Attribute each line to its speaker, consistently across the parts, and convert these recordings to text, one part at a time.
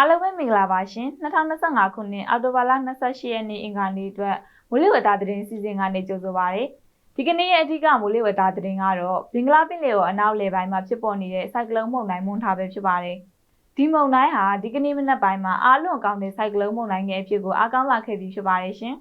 Speaker 1: အားလုံးပဲမင်္ဂလာပါရှင်2025ခုနှစ်အောက်တိုဘာလ28ရက်နေ့အင်္ဂါနေ့အတွက်မိုးလေဝသသတင်းစီစဉ်ကနေကြိုဆိုပါရစေဒီကနေ့ရဲ့အဓိကမိုးလေဝသသတင်းကတော့ဘင်္ဂလားပင်လယ်အော်အနောက်လေပိုင်းမှာဖြစ်ပေါ်နေတဲ့စိုက်ကလုန်းမုန်တိုင်းမွန်ထားပဲဖြစ်ပါတယ်ဒီမုန်တိုင်းဟာဒီကနေ့မနက်ပိုင်းမှာအားလွန်ကောင်းတဲ့စိုက်ကလုန်းမုန်တိုင်းရဲ့အဖြစ်ကိုအားကောင်းလာခဲ့ပြီးဖြစ်ပါတယ်ရှင်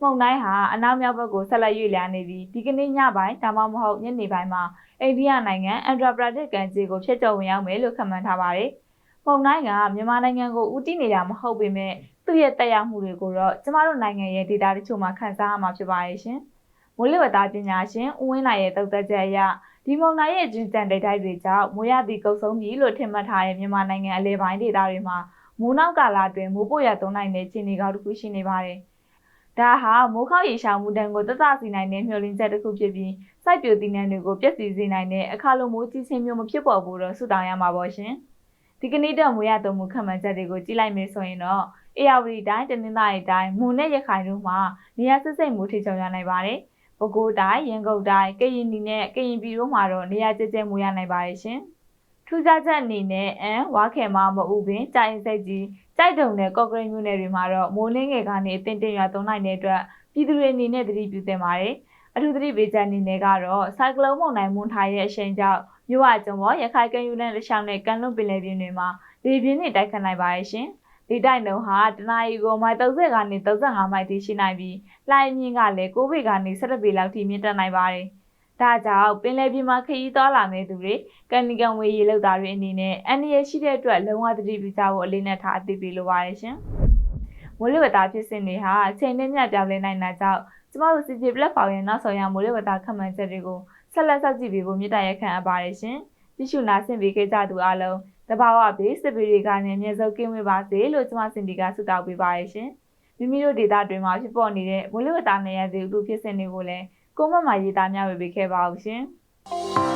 Speaker 1: မုန်တိုင်းဟာအနောက်မြောက်ဘက်ကိုဆက်လက်ရွေ့လျားနေပြီးဒီကနေ့ညပိုင်းဒါမှမဟုတ်ညနေပိုင်းမှာအိန္ဒိယနိုင်ငံအန်ဒရာပရာဒစ်ကန်စီကိုဖျက်ကျော်ဝင်ရောက်မယ်လို့ခန့်မှန်းထားပါတယ်။ ပုံတိုင်းကမြန်မာနိုင်ငံကိုဦးတည်နေတာမဟုတ်ပေမဲ့သူ့ရဲ့တက်ရောက်မှုတွေကိုတော့ကျမတို့နိုင်ငံရဲ့ဒေတာတချို့မှာခန်းစားရမှာဖြစ်ပါရဲ့ရှင်။မိုးလေဝသပညာရှင်ဦးဝင်းနိုင်ရဲ့တုတ်သက်ချက်အရဒီမုန်တိုင်းရဲ့ဂျင်တန်ဒိတ်တိုက်တွေကြောင့်မိုးရသည်ကုတ်ဆုံးပြီလို့ထင်မှတ်ထားတဲ့မြန်မာနိုင်ငံအလဲပိုင်းဒေသတွေမှာမိုးနောက်ကာလအတွင်းမိုးပို့ရသွန်းနိုင်တဲ့ခြေနေကောက်တစ်ခုရှိနေပါတယ်။ဒါဟာမိုးခောက်ရေရှောင်မှုတန်ကိုတသစီနိုင်တဲ့မျှော်လင့်ချက်တစ်ခုဖြစ်ပြီးစိုက်ပျိုတည်နှံတွေကိုပြည့်စည်စေနိုင်တဲ့အခါလိုမိုးကြီးချင်းမျိုးမဖြစ်ပေါ်ဘူးတော့ဆုတောင်းရမှာပေါ့ရှင်။ ဒီကနေ့တော့မွေရသွုံမှုခံမှန်းချက်တွေကိုကြည့်လိုက်မယ်ဆိုရင်တော့အေယာဝတီတိုင်းတနင်္သာရီတိုင်းမွန်နဲ့ရခိုင်တို့မှာနေရာစစ်စိတ်မှုထိချုံရနိုင်ပါတယ်။ပဲခူးတိုင်းရန်ကုန်တိုင်းကရင်ပြည်နဲ့ကရင်ပြည်တို့မှာတော့နေရာကျကျမှုရနိုင်ပါတယ်ရှင်။ထူးခြားချက်အနေနဲ့အန်ဝါခဲမမအူပင်ကြိုင်စိတ်ကြီးကြိုက်တုံနဲ့ကော့ကရိတ်မြို့နယ်တွေမှာတော့မိုးလင်းငယ်ကနေအတင်းတင်းရွာသွန်းနိုင်တဲ့အတွက်ပြည်သူတွေအနေနဲ့သတိပြုသင့်ပါတယ်။အထူးသတိပေးချက်အနေနဲ့ကတော့ဆိုင်ကလုန်းမုန်တိုင်းမွန်ထိုင်ရဲ့အရှိန်ကြောင့် မြို့ဝကျုံပေါ်ရခိုင်ကမ်းယူနဲ့လက်ရှောင်းနဲ့ကန်လွန်ပင်လယ်ပြင်တွေမှာလေပြင်းတွေတိုက်ခတ်နိုင်ပါရဲ့ရှင်။ဒီတိုက်နှုန်းဟာတနအီကိုမိုင်30ကနေ35မိုင်ထိရှိနိုင်ပြီးလှိုင်းမြင့်ကလည်း9ပေကနေ17ပေလောက်ထိမြင့်တက်နိုင်ပါတယ်။ဒါကြောင့်ပင်လယ်ပြင်မှာခရီးသွားလာမယ့်သူတွေကန်နီကန်ဝေးရေလောက်သားတွေအနေနဲ့အန္တရာယ်ရှိတဲ့အတွက်လုံးဝသတိပြုကြဖို့အလေးနက်ထားအသိပေးလိုပါတယ်ရှင်။မိုးလေဝသဖြစ်စဉ်တွေဟာအချိန်နဲ့မျှပြောင်းလဲနိုင်တာကြောင့်ကျမတို့ CJ platform ရဲ့နောက်ဆုံးရမိုးလေဝသခန့်မှန်းချက်တွေကို ဆက်လက်စောင့်ကြည့်ပေးဖို့မြစ်တာရက်ခံအပ်ပါတယ်ရှင်။ကြည့်ရှုနာဆင်ပေးခဲ့ကြသူအားလုံးတဘာဝဘေးစစ်ပေတွေကနေအမြဲဆုံးကင်းဝေးပါစေလို့ကျမစင်ဒီကဆုတောင်းပေးပါရရှင်။မိမိတို့ဒေတာတွေမှာဖြစ်ပေါ်နေတဲ့မိုးလေဝသနယ်ရသည်ဥတုဖြစ်စဉ်တွေကိုလည်းကိုမမရေးသားမျှဝေပေးခဲ့ပါအောင်ရှင်။